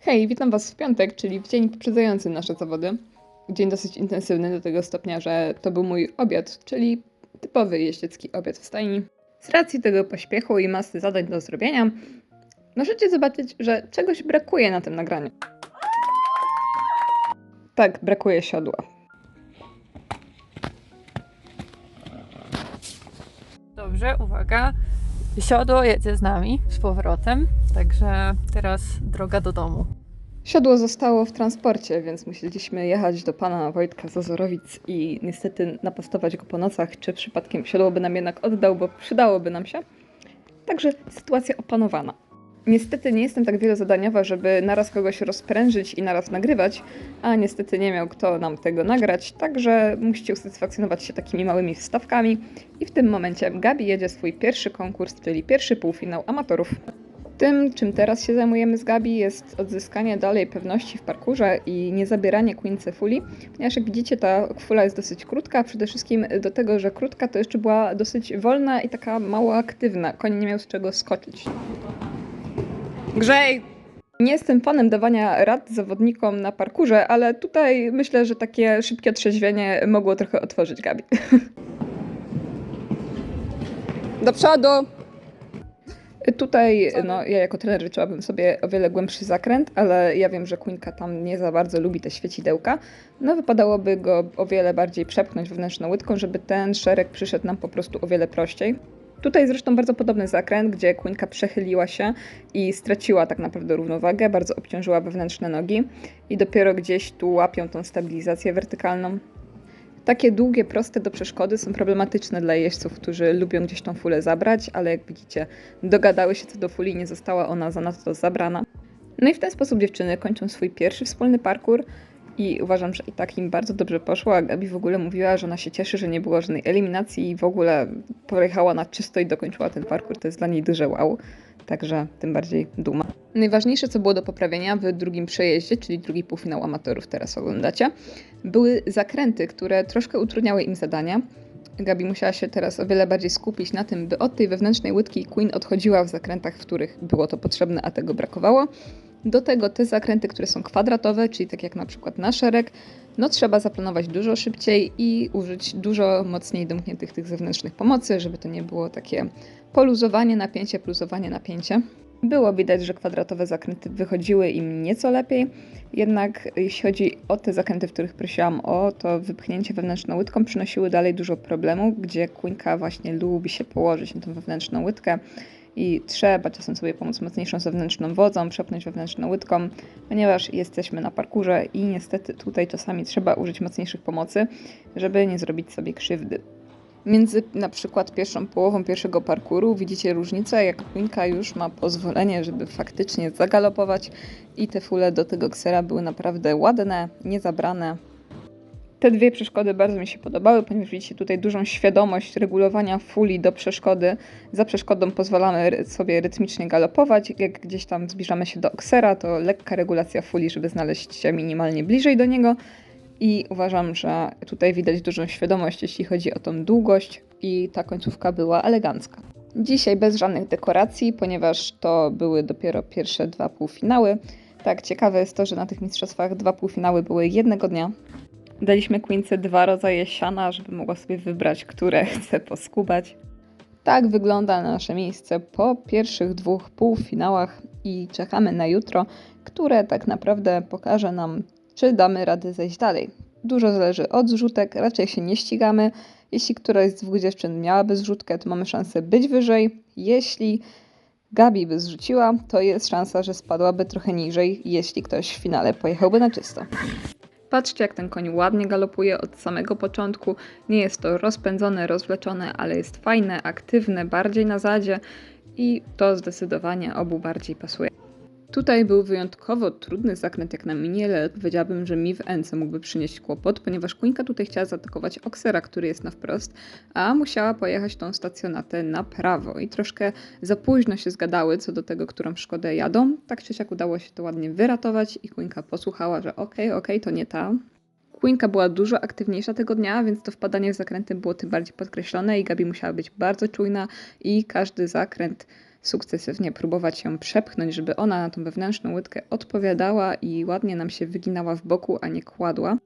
Hej, witam Was w piątek, czyli w dzień poprzedzający nasze zawody. Dzień dosyć intensywny do tego stopnia, że to był mój obiad, czyli typowy jeździecki obiad w stajni. Z racji tego pośpiechu i masy zadań do zrobienia, możecie zobaczyć, że czegoś brakuje na tym nagraniu. Tak, brakuje siodła. Dobrze, uwaga. Siodło jedzie z nami z powrotem, także teraz droga do domu. Siodło zostało w transporcie, więc musieliśmy jechać do pana Wojtka z Ozorowic i niestety napastować go po nocach, czy przypadkiem siodło by nam jednak oddał, bo przydałoby nam się. Także sytuacja opanowana. Niestety nie jestem tak wielozadaniowa, żeby naraz kogoś rozprężyć i naraz nagrywać, a niestety nie miał kto nam tego nagrać, także musicie usatysfakcjonować się takimi małymi wstawkami. I w tym momencie Gabi jedzie swój pierwszy konkurs, czyli pierwszy półfinał amatorów. Tym, czym teraz się zajmujemy z Gabi, jest odzyskanie dalej pewności w parkurze i nie zabieranie Queence fuli, ponieważ jak widzicie, ta fula jest dosyć krótka, przede wszystkim do tego, że krótka, to jeszcze była dosyć wolna i taka mało aktywna. Koń nie miał z czego skoczyć. Grzej! Nie jestem fanem dawania rad zawodnikom na parkurze, ale tutaj myślę, że takie szybkie otrzeźwienie mogło trochę otworzyć Gabi. Do przodu! Tutaj, no, ja jako trener życzyłabym sobie o wiele głębszy zakręt, ale ja wiem, że Kuńka tam nie za bardzo lubi te świecidełka. No, wypadałoby go o wiele bardziej przepchnąć wewnętrzną łydką, żeby ten szereg przyszedł nam po prostu o wiele prościej. Tutaj zresztą bardzo podobny zakręt, gdzie Kuńka przechyliła się i straciła tak naprawdę równowagę, bardzo obciążyła wewnętrzne nogi i dopiero gdzieś tu łapią tą stabilizację wertykalną. Takie długie, proste do przeszkody są problematyczne dla jeźdźców, którzy lubią gdzieś tą fulę zabrać, ale jak widzicie, dogadały się co do fuli, nie została ona zanadto zabrana. No i w ten sposób dziewczyny kończą swój pierwszy wspólny parkour i uważam, że i tak im bardzo dobrze poszło, a Gabi w ogóle mówiła, że ona się cieszy, że nie było żadnej eliminacji i w ogóle pojechała na czysto i dokończyła ten parkour. To jest dla niej duże wow. Także tym bardziej duma. Najważniejsze, co było do poprawienia w drugim przejeździe, czyli drugi półfinał amatorów teraz oglądacie, były zakręty, które troszkę utrudniały im zadania. Gabi musiała się teraz o wiele bardziej skupić na tym, by od tej wewnętrznej łydki Queen odchodziła w zakrętach, w których było to potrzebne, a tego brakowało. Do tego te zakręty, które są kwadratowe, czyli tak jak na przykład na szereg, no trzeba zaplanować dużo szybciej i użyć dużo mocniej domkniętych tych zewnętrznych pomocy, żeby to nie było takie poluzowanie napięcie, plusowanie napięcie. Było widać, że kwadratowe zakręty wychodziły im nieco lepiej, jednak jeśli chodzi o te zakręty, w których prosiłam o to wypchnięcie wewnętrzną łydką, przynosiły dalej dużo problemów, gdzie Queenka właśnie lubi się położyć na tą wewnętrzną łydkę i trzeba czasem sobie pomóc mocniejszą zewnętrzną wodzą, przepnąć wewnętrzną łydką, ponieważ jesteśmy na parkurze i niestety tutaj czasami trzeba użyć mocniejszych pomocy, żeby nie zrobić sobie krzywdy. Między na przykład pierwszą połową pierwszego parkuru widzicie różnicę, jak Queenka już ma pozwolenie, żeby faktycznie zagalopować i te fule do tego ksera były naprawdę ładne, niezabrane. Te dwie przeszkody bardzo mi się podobały, ponieważ widzicie tutaj dużą świadomość regulowania fuli do przeszkody. Za przeszkodą pozwalamy sobie rytmicznie galopować. Jak gdzieś tam zbliżamy się do oksera, to lekka regulacja fuli, żeby znaleźć się minimalnie bliżej do niego. I uważam, że tutaj widać dużą świadomość, jeśli chodzi o tą długość i ta końcówka była elegancka. Dzisiaj bez żadnych dekoracji, ponieważ to były dopiero pierwsze dwa półfinały. Tak, ciekawe jest to, że na tych mistrzostwach dwa półfinały były jednego dnia. Daliśmy Queence dwa rodzaje siana, żeby mogła sobie wybrać, które chce poskubać. Tak wygląda nasze miejsce po pierwszych dwóch półfinałach i czekamy na jutro, które tak naprawdę pokaże nam, czy damy radę zejść dalej. Dużo zależy od zrzutek, raczej się nie ścigamy. Jeśli któraś z dwóch dziewczyn miałaby zrzutkę, to mamy szansę być wyżej. Jeśli Gabi by zrzuciła, to jest szansa, że spadłaby trochę niżej, jeśli ktoś w finale pojechałby na czysto. Patrzcie, jak ten koń ładnie galopuje od samego początku. Nie jest to rozpędzone, rozwleczone, ale jest fajne, aktywne, bardziej na zadzie i to zdecydowanie obu bardziej pasuje. Tutaj był wyjątkowo trudny zakręt jak na mini, ale powiedziałabym, że mi w Ence mógłby przynieść kłopot, ponieważ Kuńka tutaj chciała zaatakować Oksera, który jest na wprost, a musiała pojechać tą stacjonatę na prawo i troszkę za późno się zgadały co do tego, którą szkodę jadą. Tak czy siak udało się to ładnie wyratować i Kuńka posłuchała, że okej, okej, to nie ta. Queenka była dużo aktywniejsza tego dnia, więc to wpadanie w zakręty było tym bardziej podkreślone i Gabi musiała być bardzo czujna i każdy zakręt sukcesywnie próbować ją przepchnąć, żeby ona na tą wewnętrzną łydkę odpowiadała i ładnie nam się wyginała w boku, a nie kładła.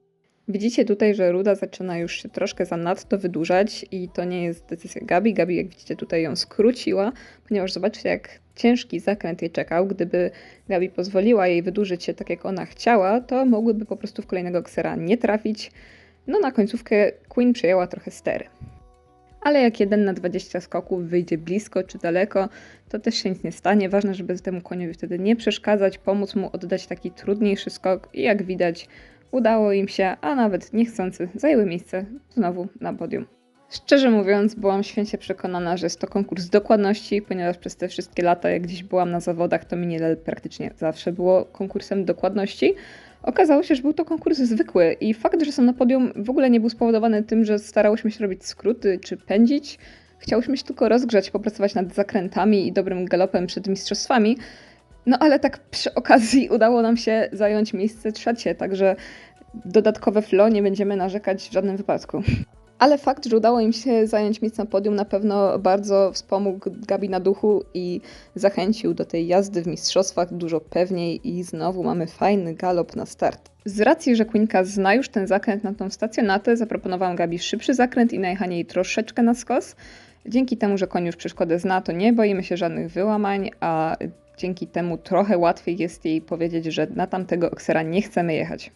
Widzicie tutaj, że ruda zaczyna już się troszkę zanadto wydłużać i to nie jest decyzja Gabi. Gabi, jak widzicie, tutaj ją skróciła, ponieważ zobaczcie, jak ciężki zakręt jej czekał. Gdyby Gabi pozwoliła jej wydłużyć się tak, jak ona chciała, to mogłyby po prostu w kolejnego ksera nie trafić. No na końcówkę Queen przejęła trochę stery. Ale jak jeden na 20 skoków wyjdzie blisko czy daleko, to też się nic nie stanie. Ważne, żeby temu koniowi wtedy nie przeszkadzać, pomóc mu oddać taki trudniejszy skok i jak widać, udało im się, a nawet niechcący zajęły miejsce znowu na podium. Szczerze mówiąc, byłam święcie przekonana, że jest to konkurs dokładności, ponieważ przez te wszystkie lata, jak gdzieś byłam na zawodach, to Miniel praktycznie zawsze było konkursem dokładności. Okazało się, że był to konkurs zwykły i fakt, że są na podium w ogóle nie był spowodowany tym, że starałyśmy się robić skróty czy pędzić. Chciałyśmy się tylko rozgrzać, popracować nad zakrętami i dobrym galopem przed mistrzostwami. No ale tak przy okazji udało nam się zająć miejsce trzecie, także dodatkowe flow nie będziemy narzekać w żadnym wypadku. Ale fakt, że udało im się zająć miejsce na podium na pewno bardzo wspomógł Gabi na duchu i zachęcił do tej jazdy w mistrzostwach dużo pewniej i znowu mamy fajny galop na start. Z racji, że Queenka zna już ten zakręt na tą stacjonatę, zaproponowałam Gabi szybszy zakręt i najechanie jej troszeczkę na skos. Dzięki temu, że koń już przeszkodę zna, to nie boimy się żadnych wyłamań, a dzięki temu trochę łatwiej jest jej powiedzieć, że na tamtego oksera nie chcemy jechać.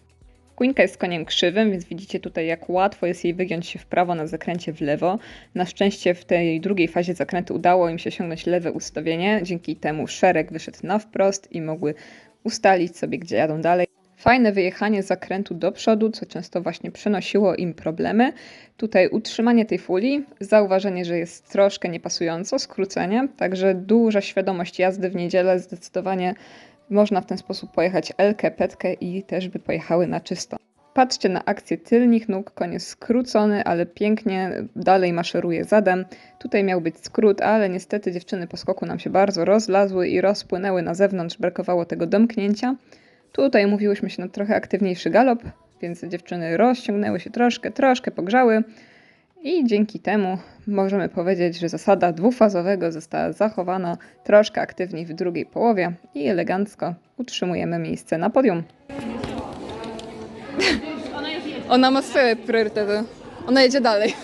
Queenka jest koniem krzywym, więc widzicie tutaj, jak łatwo jest jej wygiąć się w prawo na zakręcie w lewo. Na szczęście w tej drugiej fazie zakrętu udało im się osiągnąć lewe ustawienie. Dzięki temu szereg wyszedł na wprost i mogły ustalić sobie, gdzie jadą dalej. Fajne wyjechanie zakrętu do przodu, co często właśnie przynosiło im problemy. Tutaj utrzymanie tej fuli, zauważenie, że jest troszkę niepasująco, skrócenie, także duża świadomość jazdy w niedzielę, zdecydowanie można w ten sposób pojechać Elkę, Petkę i też by pojechały na czysto. Patrzcie na akcję tylnych nóg, jest skrócony, ale pięknie dalej maszeruje zadem. Tutaj miał być skrót, ale niestety dziewczyny po skoku nam się bardzo rozlazły i rozpłynęły na zewnątrz, brakowało tego domknięcia. Tutaj mówiłyśmy się na trochę aktywniejszy galop, więc dziewczyny rozciągnęły się troszkę, troszkę pogrzały i dzięki temu możemy powiedzieć, że zasada dwufazowego została zachowana troszkę aktywniej w drugiej połowie i elegancko utrzymujemy miejsce na podium. Ona ma swoje priorytety. Ona jedzie dalej.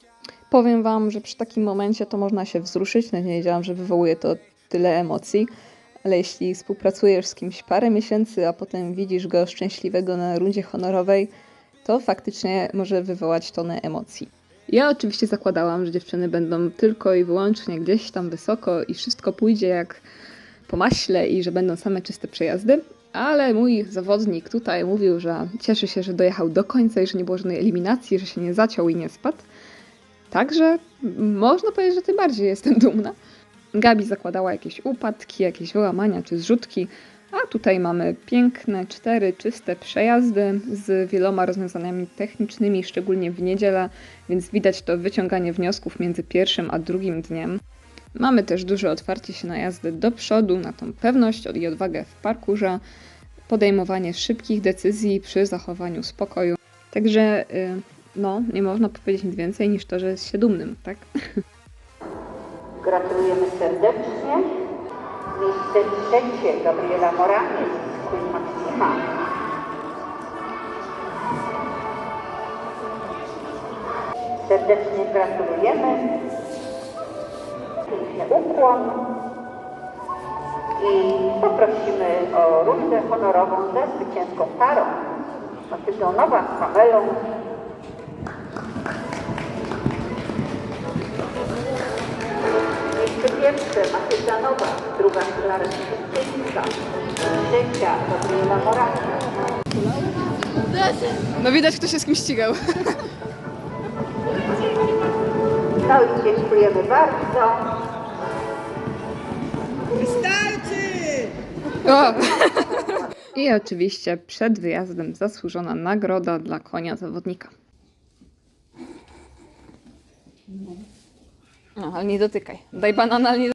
Powiem Wam, że przy takim momencie to można się wzruszyć. No nie wiedziałam, że wywołuje to tyle emocji. Ale jeśli współpracujesz z kimś parę miesięcy, a potem widzisz go szczęśliwego na rundzie honorowej, to faktycznie może wywołać tonę emocji. Ja oczywiście zakładałam, że dziewczyny będą tylko i wyłącznie gdzieś tam wysoko i wszystko pójdzie jak po maśle i że będą same czyste przejazdy, ale mój zawodnik tutaj mówił, że cieszy się, że dojechał do końca i że nie było żadnej eliminacji, że się nie zaciął i nie spadł. Także można powiedzieć, że tym bardziej jestem dumna. Gabi zakładała jakieś upadki, jakieś wyłamania czy zrzutki, a tutaj mamy piękne, cztery czyste przejazdy z wieloma rozwiązaniami technicznymi, szczególnie w niedzielę, więc widać to wyciąganie wniosków między pierwszym a drugim dniem. Mamy też duże otwarcie się na jazdę do przodu, na tą pewność i odwagę w parkurze, podejmowanie szybkich decyzji przy zachowaniu spokoju. Także, y, no, nie można powiedzieć nic więcej niż to, że jest się dumnym, tak? Gratulujemy serdecznie. Miejsce trzecie Gabriela Moraniec, Queen Maxima. Serdecznie gratulujemy. Piękny ukłon. I poprosimy o rundę honorową ze zwycięską parą. Macedonowa z Pamelą. Pierwsze Macedonowa, druga Klara Szybczyńska, trzecia Gabriela Morania. No widać, kto się z kim ścigał. No i dziękujemy bardzo. O! I oczywiście przed wyjazdem zasłużona nagroda dla konia zawodnika. No, ale nie dotykaj. Daj banana, ale nie